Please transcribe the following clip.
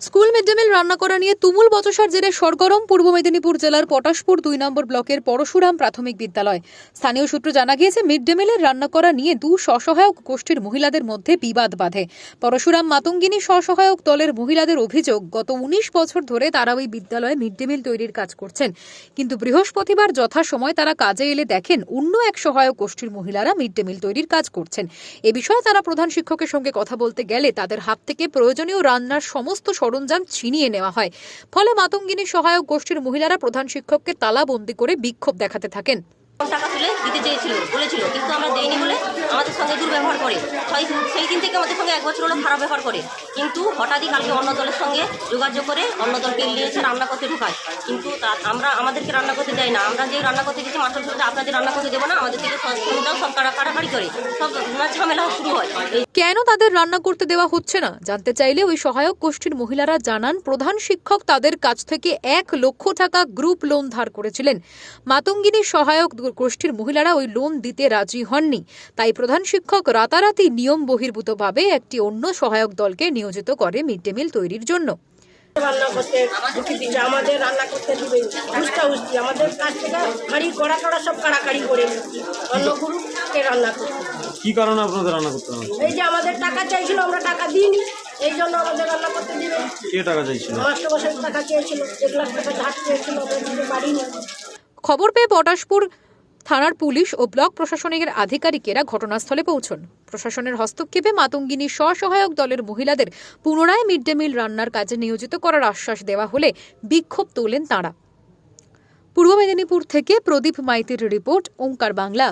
School mid day meal রান্না করা নিয়ে তুমুল বচসার জেরে সরগরম পূর্ব মেদিনীপুর জেলার পটাশপুর দুই নম্বর ব্লকের পরশুরাম প্রাথমিক বিদ্যালয়। স্থানীয় সূত্র জানা গিয়েছে মিড ডে মিলের রান্না করা নিয়ে দু স্বসহায়ক গোষ্ঠীর মহিলাদের মধ্যে বিবাদ বাঁধে। পরশুরাম মাতঙ্গিনী স্বসহায়ক দলের মহিলাদের অভিযোগ, গত উনিশ বছর ধরে তারা ওই বিদ্যালয়ে মিড ডে মিল তৈরির কাজ করছেন। কিন্তু বৃহস্পতিবার যথাসময় তারা কাজে এলে দেখেন, অন্য এক সহায়ক গোষ্ঠীর মহিলারা মিড ডে মিল তৈরির কাজ করছেন। এ বিষয়ে তারা প্রধান শিক্ষকের সঙ্গে কথা বলতে গেলে তাদের হাত থেকে প্রয়োজনীয় রান্নার সমস্ত সরঞ্জাম ছিনিয়ে নেওয়া হয়। ফলে মাতঙ্গিনী সহায়ক গোষ্ঠীর মহিলারা প্রধান শিক্ষককে তালাবন্দি করে বিক্ষোভ দেখাতে থাকেন। টাকা তুলে দিতে চেয়েছিল, বলেছিল, কিন্তু আমরা দেইনি বলে আমাদের সঙ্গে দুর্ব্যবহার করে। ছয় সেই দিন থেকে আমাদের সঙ্গে এক বছর হলো খারাপ ব্যবহার করে। কিন্তু হঠাৎই কালকে অন্য দলের সঙ্গে যোগাযোগ করে অন্য দলকে নিয়েছে রান্না করতে ঢুকায় কিন্তু আমরা আমাদেরকে রান্না করতে দেয় না। আমরা যে রান্না করতে গেছি মাস্টার সাহেব আপনাদের রান্না করতে দেবো না? আমাদের থেকে সব সব কাড়াকাড়ি করে। সব ঝামেলা শুরু হয়। কেন তাদের রান্না করতে দেওয়া হচ্ছে না? জানতে চাইলে ওই সহায়ক গোষ্ঠীর মহিলারা জানান, প্রধান শিক্ষক তাদের কাছ থেকে এক লক্ষ টাকা গ্রুপ লোন ধার করেছিলেন। মাতঙ্গিনী সহায়ক গোষ্ঠীর মহিলারা ওই লোন দিতে রাজি হননি। তাই প্রধান শিক্ষক রাতারাতি নিয়ম বহির্ভূতভাবে একটি অন্য সহায়ক দলকে নিয়োজিত করে মিড ডে মিল তৈরির জন্য। রান্না করতে ঢুকি দিচ্ছে আমাদের রান্না করতে দিবে। হুস্তা হুস্তি আমাদের কাছ থেকে হাড়ি কড়া কড়া সব কাড়াকাড়ি করে নিচ্ছি। অন্য গ্রুপকে রান্না করতে কি কারণে আপনাদের রান্না করতে হবে? এই যে আমাদের টাকা চাইছিল আমরা টাকা দিইনি। এই জন্য আমাদের রান্না করতে দিবে। কে টাকা চাইছিল? মাস্টার টাকা চেয়েছিল এক লাখ টাকা ধার চেয়েছিল আমরা দিতে পারিনি। খবর পেয়ে পটাশপুর থানার পুলিশ ও ব্লক প্রশাসনের আধিকারিকেরা ঘটনাস্থলে পৌঁছন। প্রশাসনের হস্তক্ষেপে মাতঙ্গিনী স্বসহায়ক দলের মহিলাদের পুনরায় মিড ডে মিল রান্নার কাজে নিয়োজিত করার আশ্বাস দেওয়া হলে বিক্ষোভ তোলেন তাঁরা। পূর্ব মেদিনীপুর থেকে প্রদীপ মাইতির রিপোর্ট, ওঙ্কার বাংলা।